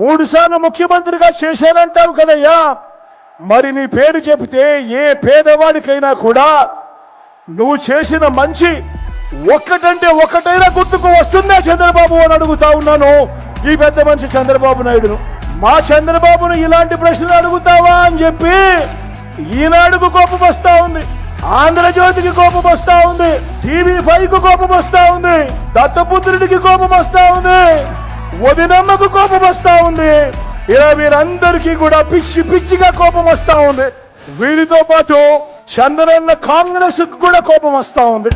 మూడుసార్లు ముఖ్యమంత్రిగా చేశానంటావు కదయ్యా. మరి నీ పేరు చెబితే ఏ పేదవాడికైనా కూడా నువ్వు చేసిన మంచి ఒక్కటంటే ఒక్కటైనా గుర్తుకు వస్తుందా చంద్రబాబు అని అడుగుతా ఉన్నాను. ఈ పెద్ద మనిషి చంద్రబాబు నాయుడును. మా చంద్రబాబును ఇలాంటి ప్రశ్నలు అడుగుతావా అని చెప్పి ఈనాడుకు కోపం వస్తా ఉంది. ఆంధ్రజ్యోతికి కోపం వస్తా ఉంది. టీవీ ఫైవ్కు కోపం వస్తా ఉంది. దత్తపుత్రుడికి కోపం వస్తా ఉంది. వదినమ్మకు కోపం వస్తా ఉంది. ఇలా వీరందరికీ కూడా పిచ్చి పిచ్చిగా కోపం వస్తా ఉంది. వీరితో పాటు చంద్రన్న కాంగ్రెస్కు కూడా కోపం వస్తా ఉంది.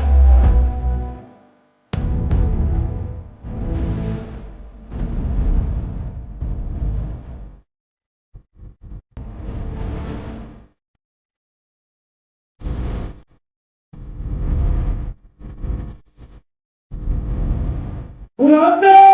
పురంధర్